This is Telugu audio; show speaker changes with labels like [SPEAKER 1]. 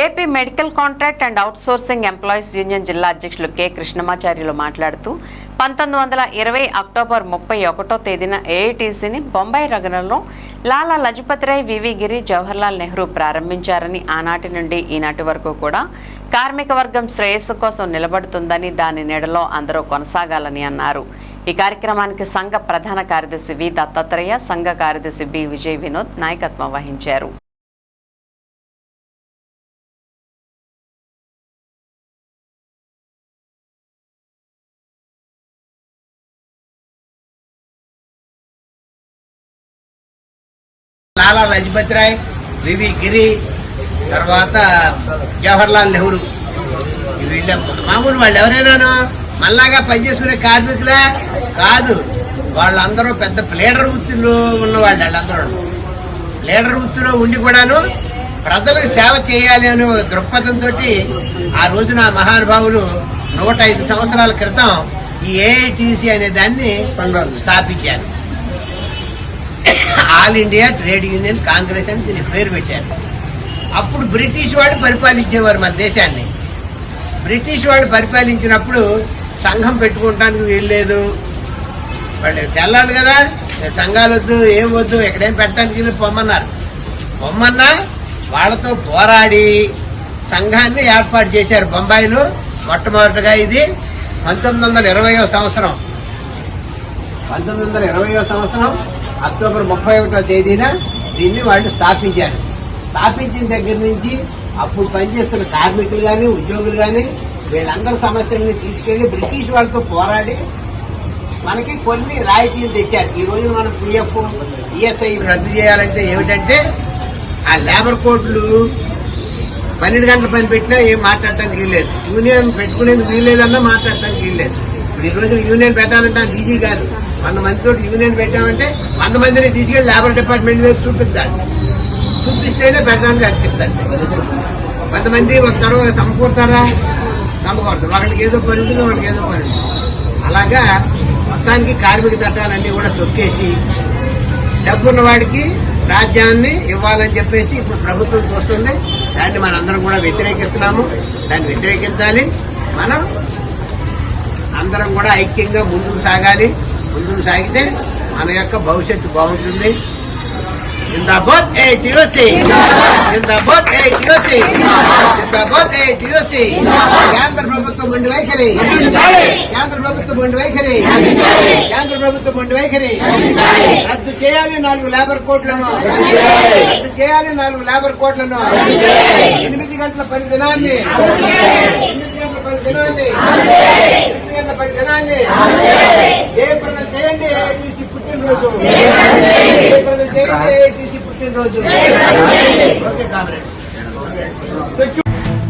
[SPEAKER 1] AP medical contract and outsourcing employees union జిల్లా అధ్యక్షులు కె కృష్ణమాచార్యులు మాట్లాడుతూ పంతొమ్మిది వందల ఇరవై అక్టోబర్ ముప్పై ఒకటో తేదీన ఏఐటీసీని బొంబాయి రగనంలో లాలా లజపతిరాయ్ వివి గిరి జవహర్లాల్ నెహ్రూ ప్రారంభించారని ఆనాటి నుండి ఈనాటి వరకు కూడా కార్మిక వర్గం శ్రేయస్సు కోసం నిలబడుతుందని దాని నీడలో అందరూ కొనసాగాలని అన్నారు. ఈ కార్యక్రమానికి సంఘ ప్రధాన కార్యదర్శి వి దత్తాత్రేయ సంఘ కార్యదర్శి బి విజయ్ వినోద్ నాయకత్వం వహించారు.
[SPEAKER 2] లాలా లజపతి రాయ్ వివి గిరి తర్వాత జవహర్లాల్ నెహ్రూ. వీళ్ళ మామూలు వాళ్ళు ఎవరైనాను? మళ్ళాగా పనిచేసుకునే కార్మికులే కాదు. వాళ్ళందరూ పెద్ద ప్లేడర్ వృత్తిలో ఉన్న వాళ్ళు వాళ్ళందరూ. లీడర్ వృత్తిలో ఉండి కూడాను ప్రజలకు సేవ చేయాలి అనే ఒక దృక్పథంతో ఆ రోజున మహానుభావులు నూట ఐదు సంవత్సరాల క్రితం ఈ ఏఐటిసి అనే దాన్ని స్థాపించారు. All India trade union Congress అని దీనికి పేరు పెట్టారు. అప్పుడు బ్రిటిష్ వాళ్ళు పరిపాలించేవారు మన దేశాన్ని. బ్రిటిష్ వాళ్ళు పరిపాలించినప్పుడు సంఘం పెట్టుకోవటానికి వీల్లేదు వాళ్ళు చెల్లాలి కదా సంఘాలు వద్దు ఏం వద్దు ఎక్కడేం పెట్టడానికి పొమ్మన్నారు. పొమ్మన్నా వాళ్ళతో పోరాడి సంఘాన్ని ఏర్పాటు చేశారు బొంబాయిలో మొట్టమొదటిగా ఇది పంతొమ్మిది వందల ఇరవయో సంవత్సరం. పంతొమ్మిది వందల ఇరవయో సంవత్సరం అక్టోబర్ ముప్పై ఒకటో తేదీన దీన్ని వాళ్ళు స్థాపించారు. స్థాపించిన దగ్గర నుంచి అప్పుడు పనిచేస్తున్న కార్మికులు గాని ఉద్యోగులు గాని వీళ్ళందరి సమస్యల్ని తీసుకెళ్ళి బ్రిటిష్ వాళ్ళతో పోరాడి మనకి కొన్ని రాయితీలు తెచ్చారు. ఈ రోజు మనం పిఎఫ్ ఈఎస్ఐ రద్దు చేయాలంటే ఏమిటంటే ఆ లేబర్ కోడ్లు పన్నెండు గంటల పని పెట్టినా ఏం మాట్లాడటానికి వీల్లేదు. యూనియన్ పెట్టుకునేందుకు వీల్లేదన్నా మాట్లాడటానికి వీల్లేదు. ఇప్పుడు ఈ రోజు యూనియన్ పెట్టాలంటే అది ఈజీ కాదు. వంద మందితో యూనియన్ పెట్టామంటే వంద మందిని తీసుకెళ్ళి లేబర్ డిపార్ట్మెంట్ మీద చూపిస్తాడు చూపిస్తేనే పెట్టడానికి అనిపిస్తుంది వంద మంది ఒక తర్వాత సమకూరుతారా? సమకూడదు ఒకరికి ఏదో పని ఉంటుంది ఒకరికి ఏదో పని ఉంటుంది. అలాగా మొత్తానికి కార్మిక చట్టాలన్నీ కూడా తొక్కేసి డబ్బున్న వాడికి రాజ్యాన్ని ఇవ్వాలని చెప్పేసి ఇప్పుడు ప్రభుత్వం చూస్తుంది. దాన్ని మనందరం కూడా వ్యతిరేకిస్తున్నాము. దాన్ని వ్యతిరేకించాలి. మనం అందరం కూడా ఐక్యంగా ముందుకు సాగాలి. ముందుకు సాగితే మన యొక్క భవిష్యత్తు బాగుంటుంది. జిందాబాద్ ఏ టిఓసి జిందాబాద్ ఏ టిఓసి జిందాబాద్ ఏ టిఓసి కేంద్ర ప్రభుత్వం ఉండి వైఖరి. కేంద్ర ప్రభుత్వం ఉండి వైఖరి. కేంద్ర ప్రభుత్వం ఉండి వైఖరి. రద్దు చేయాలి నాలుగు లేబర్ కోట్లను రద్దు చేయాలి నాలుగు లేబర్ కోట్లను ఎనిమిది గంటల పని దినాన్ని. ఎనిమిది గంటల పని దినాన్ని. ఎనిమిది గంటల పని దినాన్ని జయప్రదం చేయండి ఏఐటీసీ పుట్టినరోజు. జయప్రదం చేయండి ఏఐటీసీ పుట్టినరోజు. Okay comrade.